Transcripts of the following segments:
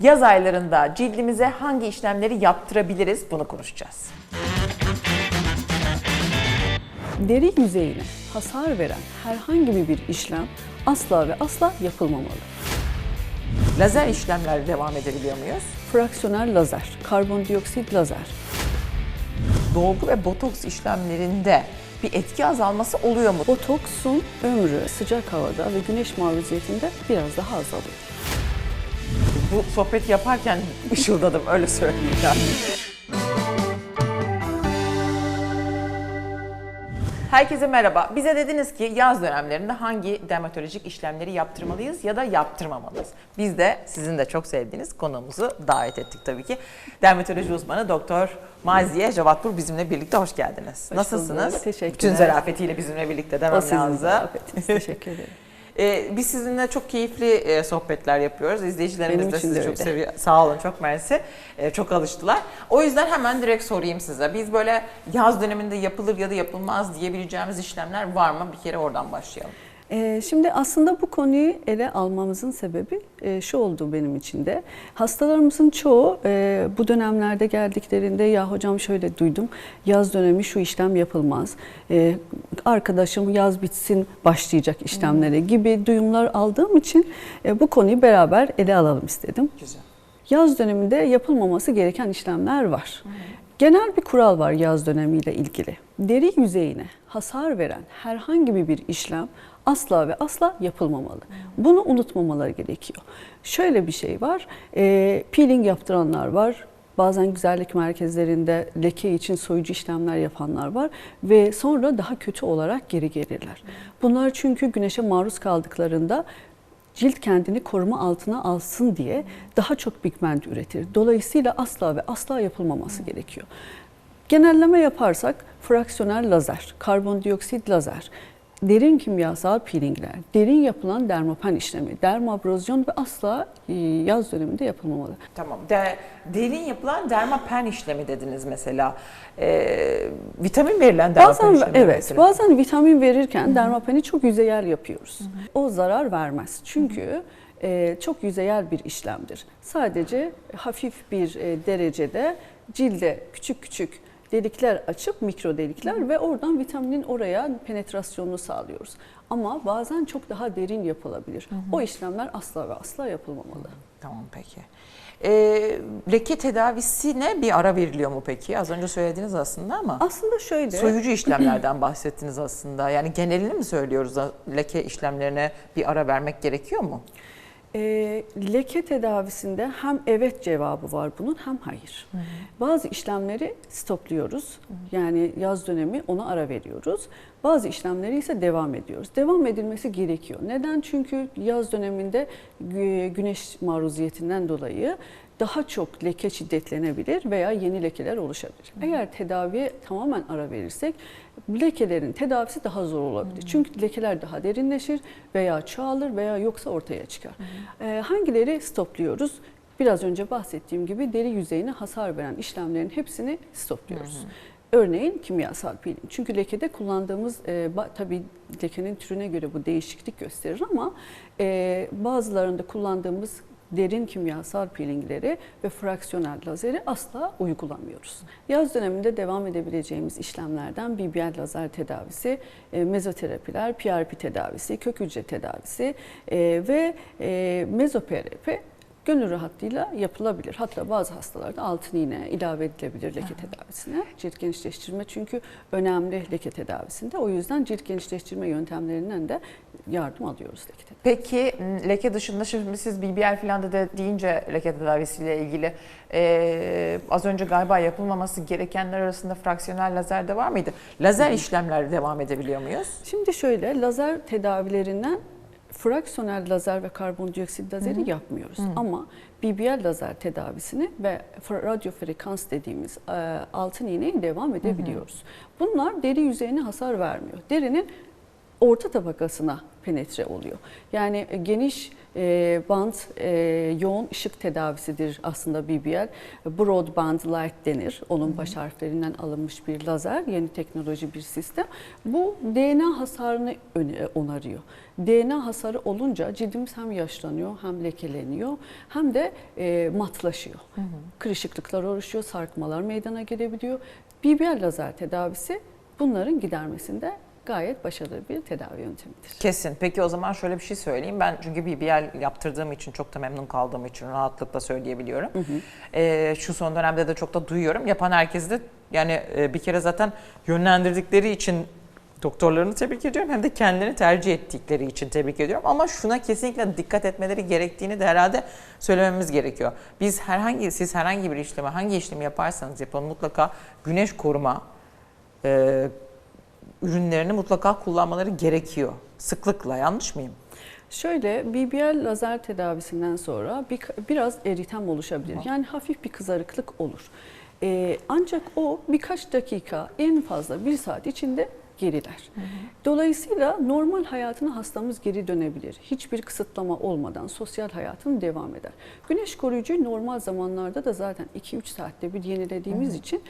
Yaz aylarında cildimize hangi işlemleri yaptırabiliriz bunu konuşacağız. Deri yüzeyine hasar veren herhangi bir işlem asla ve asla yapılmamalı. Lazer işlemlerle devam edebiliyor muyuz? Fraksiyonel lazer, karbondioksit lazer. Dolgu ve botoks işlemlerinde bir etki azalması oluyor mu? Botoksun ömrü sıcak havada ve güneş maruziyetinde biraz daha azalıyor. Bu sohbeti yaparken ışıldadım öyle söyleyeyim yani. Herkese merhaba. Bize dediniz ki yaz dönemlerinde hangi dermatolojik işlemleri yaptırmalıyız ya da yaptırmamalıyız. Biz de sizin de çok sevdiğiniz konuğumuzu davet ettik tabii ki. Dermatoloji uzmanı Doktor Maziye Javatpur bizimle birlikte hoş geldiniz. Hoş Nasılsınız? bulduk, teşekkürler. Bütün zarafetiyle bizimle birlikte demem lazım. Teşekkür ederim. Ee, biz sizinle çok keyifli e, sohbetler yapıyoruz. İzleyicilerimiz Benim de sizi de çok seviyor. Sağ olun, çok mersi. Ee, çok alıştılar. O yüzden hemen direkt sorayım size. Biz böyle yaz döneminde yapılır ya da yapılmaz diyebileceğimiz işlemler var mı? Bir kere oradan başlayalım. Ee, Şimdi aslında bu konuyu ele almamızın sebebi e, şu oldu benim için de. Hastalarımızın çoğu e, bu dönemlerde geldiklerinde ya hocam şöyle duydum yaz dönemi şu işlem yapılmaz. E, Arkadaşım yaz bitsin başlayacak işlemlere gibi duyumlar aldığım için bu konuyu beraber ele alalım istedim. Güzel. Yaz döneminde yapılmaması gereken işlemler var. Genel bir kural var yaz dönemiyle ilgili. Deri yüzeyine hasar veren herhangi bir işlem asla ve asla yapılmamalı. Bunu unutmamaları gerekiyor. Şöyle bir şey var, e, peeling yaptıranlar var. Bazen güzellik merkezlerinde leke için soyucu işlemler yapanlar var ve sonra daha kötü olarak geri gelirler. Bunlar çünkü güneşe maruz kaldıklarında cilt kendini koruma altına alsın diye daha çok pigment üretir. Dolayısıyla asla ve asla yapılmaması gerekiyor. Genelleme yaparsak fraksiyonel lazer, karbondioksit lazer, derin kimyasal peelingler, derin yapılan dermapen işlemi, dermabrozyon ve asla e, yaz döneminde yapılmamalı. Tamam. De, derin yapılan dermapen işlemi dediniz mesela. Ee, vitamin verilen dermapen Bazen işlemi. evet, mesela. bazen vitamin verirken dermapeni çok yüzeyel yapıyoruz. O zarar vermez. Çünkü e, çok yüzeyel bir işlemdir. Sadece hafif bir e, derecede cilde küçük küçük delikler açıp mikro delikler ve oradan vitaminin oraya penetrasyonunu sağlıyoruz. Ama bazen çok daha derin yapılabilir. O işlemler asla ve asla yapılmamalı. Tamam peki. Ee, leke tedavisine bir ara veriliyor mu peki? Az önce söylediniz aslında ama. Aslında şöyle Soyucu işlemlerden bahsettiniz aslında. Yani genelini mi söylüyoruz leke işlemlerine bir ara vermek gerekiyor mu? E, leke tedavisinde hem evet cevabı var bunun hem hayır. Bazı işlemleri stopluyoruz. Yani yaz dönemi ona ara veriyoruz. Bazı işlemleri ise devam ediyoruz. Devam edilmesi gerekiyor. Neden? Çünkü yaz döneminde gü- güneş maruziyetinden dolayı daha çok leke şiddetlenebilir veya yeni lekeler oluşabilir. Eğer tedaviye tamamen ara verirsek lekelerin tedavisi daha zor olabilir. Çünkü lekeler daha derinleşir veya çoğalır veya yoksa ortaya çıkar. Ee, hangileri stopluyoruz? Biraz önce bahsettiğim gibi deri yüzeyine hasar veren işlemlerin hepsini stopluyoruz. Örneğin kimyasal peeling. Çünkü lekede kullandığımız, e, tabii lekenin türüne göre bu değişiklik gösterir ama e, bazılarında kullandığımız derin kimyasal peelingleri ve fraksiyonel lazeri asla uygulamıyoruz. Yaz döneminde devam edebileceğimiz işlemlerden BBL lazer tedavisi, e, mezoterapiler, PRP tedavisi, kök hücre tedavisi e, ve e, mezoperapi gönül rahatlığıyla yapılabilir. Hatta bazı hastalarda altın iğne ilave edilebilir leke tedavisine. Cilt genişleştirme çünkü önemli leke tedavisinde. O yüzden cilt genişleştirme yöntemlerinden de yardım alıyoruz leke tedavisi. Peki leke dışında şimdi siz BBL falan da de deyince leke tedavisiyle ilgili e, az önce galiba yapılmaması gerekenler arasında fraksiyonel lazer de var mıydı? Lazer işlemler devam edebiliyor muyuz? Şimdi şöyle lazer tedavilerinden fraksiyonel lazer ve karbondioksit lazeri yapmıyoruz. Ama BBL lazer tedavisini ve radyo frekans dediğimiz e, altın iğneyi devam edebiliyoruz. Bunlar deri yüzeyine hasar vermiyor. Derinin orta tabakasına penetre oluyor. Yani e, geniş e, band e, yoğun ışık tedavisidir aslında BBL. Broadband light denir. Onun baş harflerinden alınmış bir lazer, yeni teknoloji bir sistem. Bu DNA hasarını öne- onarıyor. DNA hasarı olunca cildimiz hem yaşlanıyor hem lekeleniyor hem de e, matlaşıyor. Kırışıklıklar oluşuyor, sarkmalar meydana gelebiliyor. BBL lazer tedavisi bunların gidermesinde gayet başarılı bir tedavi yöntemidir. Kesin. Peki o zaman şöyle bir şey söyleyeyim. Ben çünkü BBL yaptırdığım için çok da memnun kaldığım için rahatlıkla söyleyebiliyorum. Ee, şu son dönemde de çok da duyuyorum. Yapan herkesi de yani e, bir kere zaten yönlendirdikleri için doktorlarını tebrik ediyorum hem de kendilerini tercih ettikleri için tebrik ediyorum. Ama şuna kesinlikle dikkat etmeleri gerektiğini de herhalde söylememiz gerekiyor. Biz herhangi siz herhangi bir işlemi hangi işlemi yaparsanız yapın mutlaka güneş koruma e, ürünlerini mutlaka kullanmaları gerekiyor. Sıklıkla yanlış mıyım? Şöyle BBL lazer tedavisinden sonra bir, biraz eritem oluşabilir. Yani hafif bir kızarıklık olur. Ee, ancak o birkaç dakika en fazla bir saat içinde geriler. Dolayısıyla normal hayatına hastamız geri dönebilir. Hiçbir kısıtlama olmadan sosyal hayatını devam eder. Güneş koruyucuyu normal zamanlarda da zaten 2-3 saatte bir yenilediğimiz için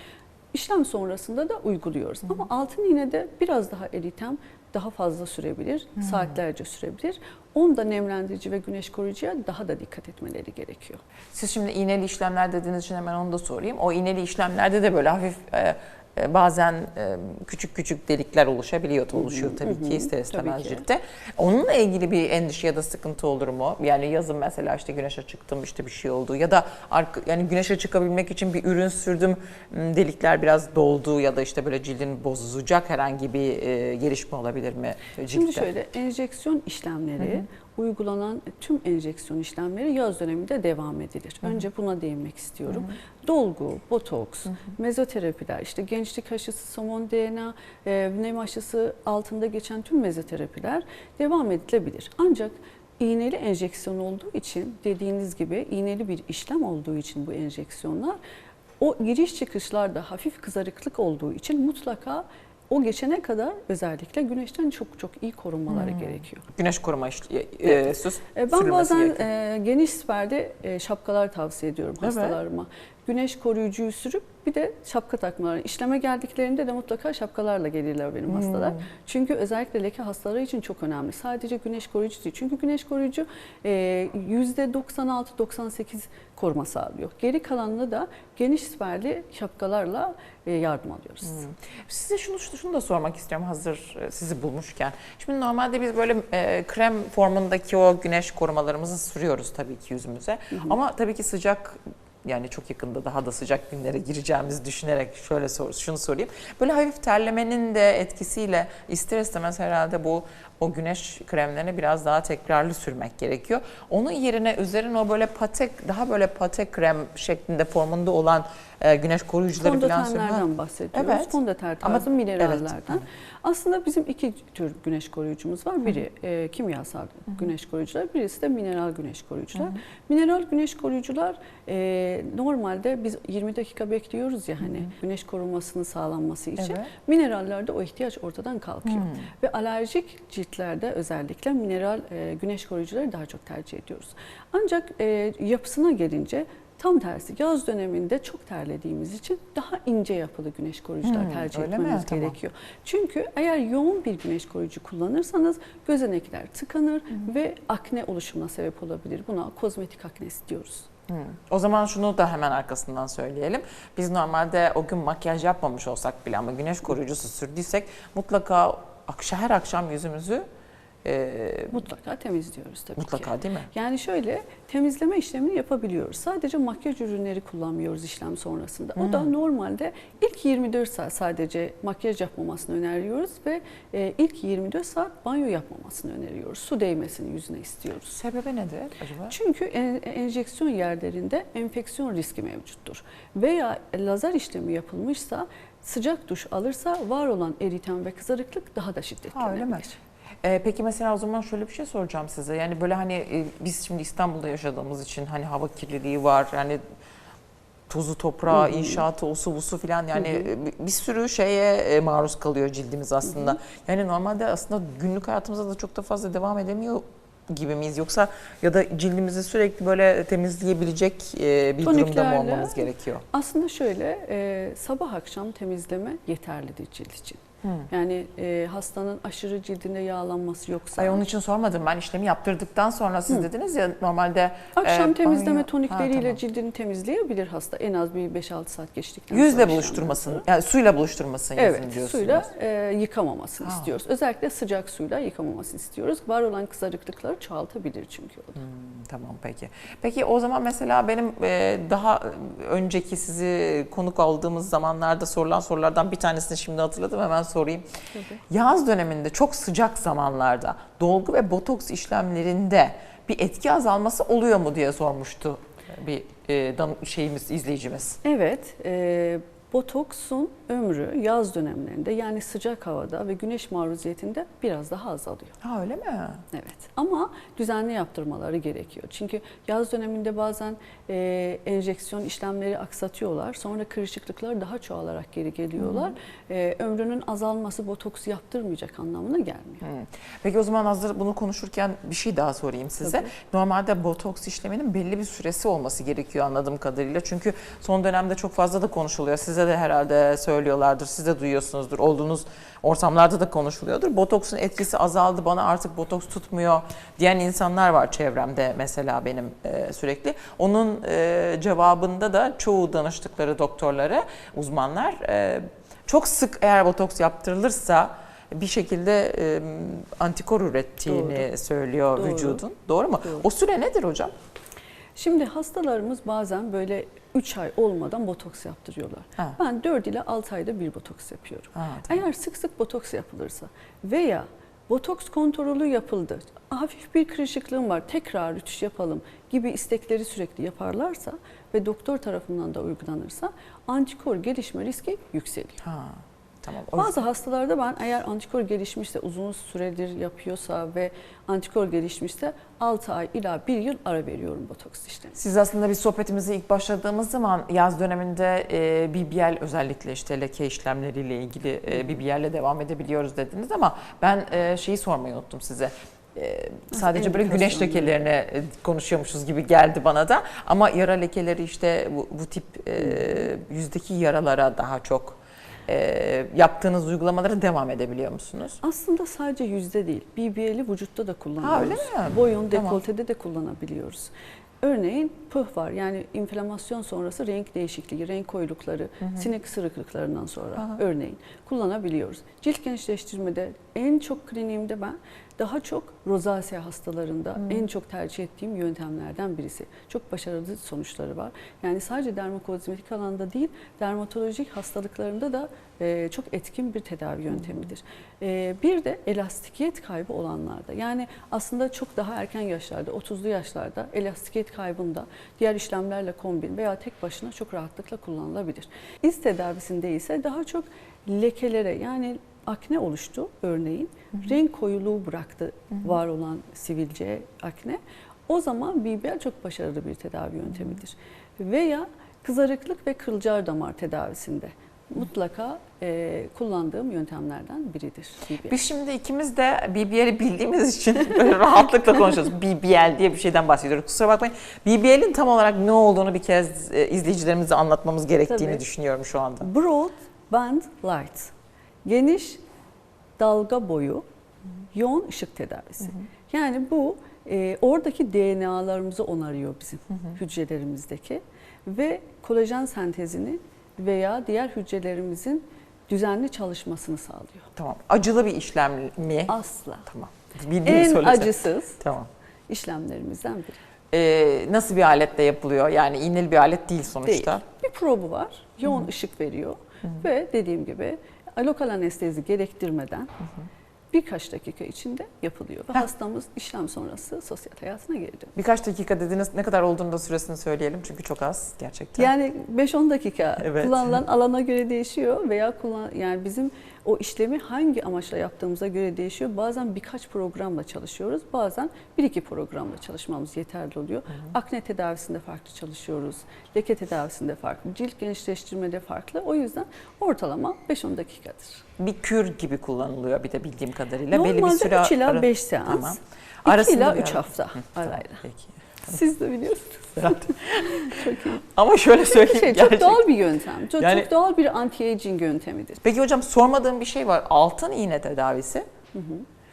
işlem sonrasında da uyguluyoruz. Ama altın iğne de biraz daha eritem daha fazla sürebilir, saatlerce sürebilir. Onda nemlendirici ve güneş koruyucuya daha da dikkat etmeleri gerekiyor. Siz şimdi iğneli işlemler dediğiniz için hemen onu da sorayım. O iğneli işlemlerde de böyle hafif e, bazen e, küçük küçük delikler oluşabiliyor, oluşuyor tabii ki ister istemez ki. ciltte. Onunla ilgili bir endişe ya da sıkıntı olur mu? Yani yazın mesela işte güneşe çıktım işte bir şey oldu ya da arka, yani güneşe çıkabilmek için bir ürün sürdüm delikler biraz doldu ya da işte böyle cildin bozacak herhangi bir e, gelişme olabilir mi ciltte? Şimdi şöyle enjeksiyon işlemleri uygulanan tüm enjeksiyon işlemleri yaz döneminde devam edilir. Önce buna değinmek istiyorum. Dolgu, botoks, mezoterapiler, işte gençlik aşısı, somon DNA, e, nem aşısı altında geçen tüm mezoterapiler devam edilebilir. Ancak iğneli enjeksiyon olduğu için dediğiniz gibi iğneli bir işlem olduğu için bu enjeksiyonlar o giriş çıkışlarda hafif kızarıklık olduğu için mutlaka o geçene kadar özellikle güneşten çok çok iyi korunmaları gerekiyor. Güneş koruma işle, e, süs E, Ben bazen gerekiyor. e, geniş siperde e, şapkalar tavsiye ediyorum Evet. hastalarıma. Güneş koruyucuyu sürüp bir de şapka takmaları. İşleme geldiklerinde de mutlaka şapkalarla gelirler benim hastalar. Çünkü özellikle leke hastaları için çok önemli. Sadece güneş koruyucu değil. Çünkü güneş koruyucu e, %96-98 koruma sağlıyor. Geri kalanını da geniş siperli şapkalarla e, yardım alıyoruz. Size şunu şunu da sormak istiyorum hazır e, sizi bulmuşken. Şimdi normalde biz böyle e, krem formundaki o güneş korumalarımızı sürüyoruz tabii ki yüzümüze. Ama tabii ki sıcak yani çok yakında daha da sıcak günlere gireceğimizi düşünerek şöyle sor, şunu sorayım. Böyle hafif terlemenin de etkisiyle ister istemez herhalde bu o güneş kremlerini biraz daha tekrarlı sürmek gerekiyor. Onun yerine üzerine o böyle patek daha böyle patek krem şeklinde formunda olan e, güneş koruyucuları falan sürmek. Fondötenlerden bahsediyoruz. Evet. Fondöten Ama- tarzı minerallerden. evet. Aslında bizim iki tür güneş koruyucumuz var. Biri e, kimyasal güneş koruyucular, birisi de mineral güneş koruyucular. Mineral güneş koruyucular e, normalde biz 20 dakika bekliyoruz ya hani güneş korumasının sağlanması için. Evet. Minerallerde o ihtiyaç ortadan kalkıyor. Hmm. Ve alerjik ciltlerde özellikle mineral e, güneş koruyucuları daha çok tercih ediyoruz. Ancak e, yapısına gelince tam tersi yaz döneminde çok terlediğimiz için daha ince yapılı güneş koruyucular Hmm, tercih öyle mi? etmemiz Tamam. gerekiyor. Çünkü eğer yoğun bir güneş koruyucu kullanırsanız gözenekler tıkanır ve akne oluşumuna sebep olabilir. Buna kozmetik aknesi diyoruz. Hmm. O zaman şunu da hemen arkasından söyleyelim. Biz normalde o gün makyaj yapmamış olsak bile ama güneş koruyucusu sürdüysek mutlaka akşam her akşam yüzümüzü e, Mutlaka temizliyoruz tabii ki. mutlaka değil mi? Yani şöyle temizleme işlemini yapabiliyoruz. Sadece makyaj ürünleri kullanmıyoruz işlem sonrasında. O da normalde ilk 24 saat sadece makyaj yapmamasını öneriyoruz ve e, ilk 24 saat banyo yapmamasını öneriyoruz. Su değmesini yüzüne istiyoruz. Sebebi nedir acaba? Çünkü en- enjeksiyon yerlerinde enfeksiyon riski mevcuttur. Veya lazer işlemi yapılmışsa sıcak duş alırsa var olan eritem ve kızarıklık daha da şiddetlenebilir. Ee, peki mesela o zaman şöyle bir şey soracağım size. Yani böyle hani e, biz şimdi İstanbul'da yaşadığımız için hani hava kirliliği var. Yani tozu toprağı, inşaatı, osu busu filan yani e, bir sürü şeye e, maruz kalıyor cildimiz aslında. Yani normalde aslında günlük hayatımızda da çok da fazla devam edemiyor gibi miyiz yoksa ya da cildimizi sürekli böyle temizleyebilecek e, bir durumda mı Toniklerle- olmamız gerekiyor? Aslında şöyle e, sabah akşam temizleme yeterlidir cilt için. Yani e, hastanın aşırı cildinde yağlanması yoksa Ay onun için sormadım ben işlemi yaptırdıktan sonra siz dediniz ya normalde akşam e, temizleme banyo- tonikleriyle Ha, tamam. cildini temizleyebilir hasta en az bir 5-6 saat geçtikten Yüzle sonra buluşturmasın işlemden sonra. yani suyla buluşturmasın yüzünü Evet, diyorsunuz. suyla e, yıkamamasını Ha. istiyoruz. Özellikle sıcak suyla yıkamamasını istiyoruz. Var olan kızarıklıkları çoğaltabilir çünkü o da. Tamam peki. Peki o zaman mesela benim e, daha önceki sizi konuk aldığımız zamanlarda sorulan sorulardan bir tanesini şimdi hatırladım hemen sorayım. Yaz döneminde çok sıcak zamanlarda dolgu ve botoks işlemlerinde bir etki azalması oluyor mu diye sormuştu bir e, şeyimiz izleyicimiz. Evet, e, botoksun ömrü yaz dönemlerinde yani sıcak havada ve güneş maruziyetinde biraz daha azalıyor. Ha öyle mi? Evet ama düzenli yaptırmaları gerekiyor. Çünkü yaz döneminde bazen e, enjeksiyon işlemleri aksatıyorlar. Sonra kırışıklıklar daha çoğalarak geri geliyorlar. E, ömrünün azalması botoks yaptırmayacak anlamına gelmiyor. Hı. Peki o zaman hazır bunu konuşurken bir şey daha sorayım size. Tabii. Normalde botoks işleminin belli bir süresi olması gerekiyor anladığım kadarıyla. Çünkü son dönemde çok fazla da konuşuluyor. Size de herhalde söylüyorlardır, siz de duyuyorsunuzdur. Olduğunuz ortamlarda da konuşuluyordur. Botoksun etkisi azaldı, bana artık botoks tutmuyor diyen insanlar var çevremde mesela benim e, sürekli. Onun e, cevabında da çoğu danıştıkları doktorlara, uzmanlar e, çok sık eğer botoks yaptırılırsa bir şekilde e, antikor ürettiğini söylüyor Doğru. vücudun. Doğru mu? Doğru. O süre nedir hocam? Şimdi hastalarımız bazen böyle 3 ay olmadan botoks yaptırıyorlar. Ha. Ben 4 ile 6 ayda bir botoks yapıyorum. Ha, tamam. Eğer sık sık botoks yapılırsa veya botoks kontrolü yapıldı, hafif bir kırışıklığım var, tekrar rütüş yapalım gibi istekleri sürekli yaparlarsa ve doktor tarafından da uygulanırsa antikor gelişme riski yükseliyor. Ha, tamam. O Bazı hastalarda ben eğer antikor gelişmişse uzun süredir yapıyorsa ve antikor gelişmişse 6 ay ila 1 yıl ara veriyorum botoks işlemi. Siz aslında biz sohbetimize ilk başladığımız zaman yaz döneminde e, BBL özellikle işte leke işlemleriyle ilgili e, BBL'le devam edebiliyoruz dediniz ama ben e, şeyi sormayı unuttum size. E, sadece böyle güneş lekelerine e, konuşuyormuşuz gibi geldi bana da ama yara lekeleri işte bu, bu tip e, yüzdeki yaralara daha çok e, yaptığınız uygulamalara devam edebiliyor musunuz? Aslında sadece yüzde değil, BBL'i vücutta da kullanıyoruz. Ha, öyle mi? Boyun, Tamam. dekoltede de kullanabiliyoruz. Örneğin pıh var yani inflamasyon sonrası renk değişikliği, renk koyulukları, sinek sırıklıklarından sonra Aha. örneğin kullanabiliyoruz. Cilt gençleştirmede en çok kliniğimde ben daha çok rozasya hastalarında en çok tercih ettiğim yöntemlerden birisi. Çok başarılı sonuçları var. Yani sadece dermokozmetik alanda değil, dermatolojik hastalıklarında da e, çok etkin bir tedavi yöntemidir. E, bir de elastikiyet kaybı olanlarda yani aslında çok daha erken yaşlarda 30'lu yaşlarda elastikiyet kaybında diğer işlemlerle kombin veya tek başına çok rahatlıkla kullanılabilir. İz tedavisinde ise daha çok lekelere yani akne oluştu örneğin. Renk koyuluğu bıraktı var olan sivilce akne. O zaman BBL çok başarılı bir tedavi yöntemidir. Veya kızarıklık ve kılcal damar tedavisinde mutlaka e, kullandığım yöntemlerden biridir BBL. Biz şimdi ikimiz de BBL'i bildiğimiz için böyle rahatlıkla konuşuyoruz. BBL diye bir şeyden bahsediyoruz. Kusura bakmayın. BBL'in tam olarak ne olduğunu bir kez izleyicilerimize anlatmamız gerektiğini Tabii. düşünüyorum şu anda. Broad band light. Geniş dalga boyu yoğun ışık tedavisi. Yani bu e, oradaki DNA'larımızı onarıyor bizim hücrelerimizdeki ve kolajen sentezini veya diğer hücrelerimizin düzenli çalışmasını sağlıyor. Tamam. Acılı bir işlem mi? Asla. Tamam. Bildiğimi En söylesene. acısız Tamam. işlemlerimizden biri. Ee, nasıl bir aletle yapılıyor? Yani iğneli bir alet değil sonuçta. Değil. Bir probu var. Yoğun ışık veriyor ve dediğim gibi lokal anestezi gerektirmeden birkaç dakika içinde yapılıyor. Ve Heh. hastamız işlem sonrası sosyal hayatına geri dönüyor. Birkaç dakika dediniz. Ne kadar olduğunu da süresini söyleyelim. Çünkü çok az gerçekten. Yani 5-10 dakika Evet. kullanılan alana göre değişiyor veya kullan yani bizim O işlemi hangi amaçla yaptığımıza göre değişiyor. Bazen birkaç programla çalışıyoruz. Bazen bir iki programla çalışmamız yeterli oluyor. Akne tedavisinde farklı çalışıyoruz. Leke tedavisinde farklı. Cilt gençleştirmede farklı. O yüzden ortalama 5-10 dakikadır. Bir kür gibi kullanılıyor bir de bildiğim kadarıyla. Belli bir Normalde süre 3 ila ara- 5 seans. Tamam. 2 Arasında ila bir 3 ara- hafta Hı, tamam, arayla. Peki. Siz de biliyorsunuz. Çok iyi. Ama şöyle söyleyeyim Şey, çok gerçekten. doğal bir yöntem. Çok, Yani- çok doğal bir anti-aging yöntemidir. Peki hocam sormadığım bir şey var. Altın iğne tedavisi.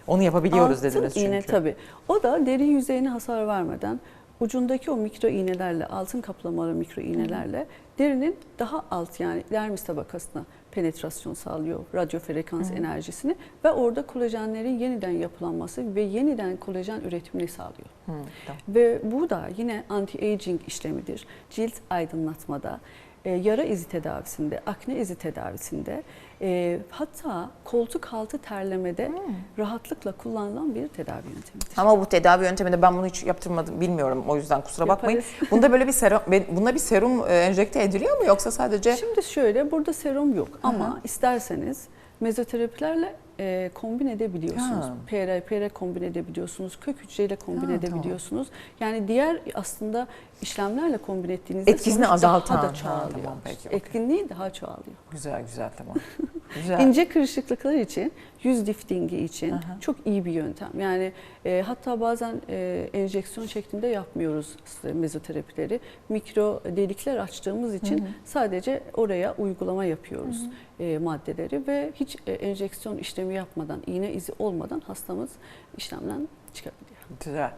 Onu yapabiliyoruz Altın dediniz çünkü. iğne tabii. O da deri yüzeyine hasar vermeden ucundaki o mikro iğnelerle, altın kaplamalı mikro iğnelerle derinin daha alt yani dermis tabakasına penetrasyon sağlıyor radyo frekans enerjisini ve orada kolajenlerin yeniden yapılanması ve yeniden kolajen üretimini sağlıyor. Hı, tamam. Ve bu da yine anti-aging işlemidir. Cilt aydınlatmada, e, yara izi tedavisinde, akne izi tedavisinde, e, hatta koltuk altı terlemede rahatlıkla kullanılan bir tedavi yöntemidir. Ama bu tedavi yönteminde ben bunu hiç yaptırmadım bilmiyorum o yüzden kusura bakmayın. Yaparız. Bunda böyle bir serum bunda bir serum e, enjekte ediliyor mu yoksa sadece Şimdi şöyle, burada serum yok ama isterseniz mezoterapilerle e, kombin edebiliyorsunuz. Ha. İle kombin edebiliyorsunuz, kök hücreyle kombin Ha, edebiliyorsunuz. Yani diğer aslında işlemlerle kombin ettiğinizde Etkisini azaltan. daha Ha, da çoğalıyor. tamam, peki, okey. Etkinliği daha çoğalıyor. güzel güzel tamam. güzel. İnce kırışıklıklar için, yüz liftingi için Aha. çok iyi bir yöntem. Yani e, hatta bazen e, enjeksiyon şeklinde yapmıyoruz mezoterapileri. Mikro delikler açtığımız için sadece oraya uygulama yapıyoruz e, maddeleri ve hiç e, enjeksiyon işlemi yapmadan, iğne izi olmadan hastamız işlemden çıkabiliyor. Güzel.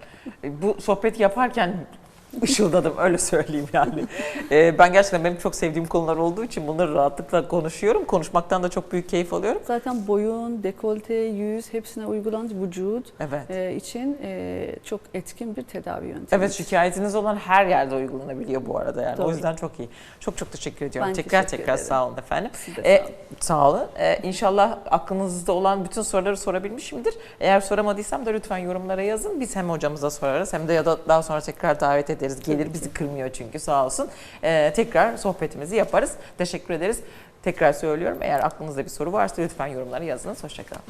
E, Bu sohbeti yaparken ışıldadım öyle söyleyeyim yani. E, ben gerçekten benim çok sevdiğim konular olduğu için bunları rahatlıkla konuşuyorum. Konuşmaktan da çok büyük keyif alıyorum. Zaten boyun, dekolte, yüz hepsine uygulanan vücut Evet. e, için e, çok etkin bir tedavi yöntemi. Evet şikayetiniz olan her yerde uygulanabiliyor bu arada yani. O Tabii. yüzden çok iyi. Çok çok teşekkür ediyorum. Ben tekrar teşekkür tekrar ederim. sağ olun efendim. Siz de E, sağ olun. sağ olun. E, inşallah aklınızda olan bütün soruları sorabilmişimdir. Eğer soramadıysam da lütfen yorumlara yazın. Biz hem hocamıza sorarız hem de ya da daha sonra tekrar davet ederiz. Gelir bizi kırmıyor çünkü sağ olsun. E, tekrar sohbetimizi yaparız. Teşekkür ederiz. Tekrar söylüyorum eğer aklınızda bir soru varsa lütfen yorumlara yazınız. Hoşçakalın.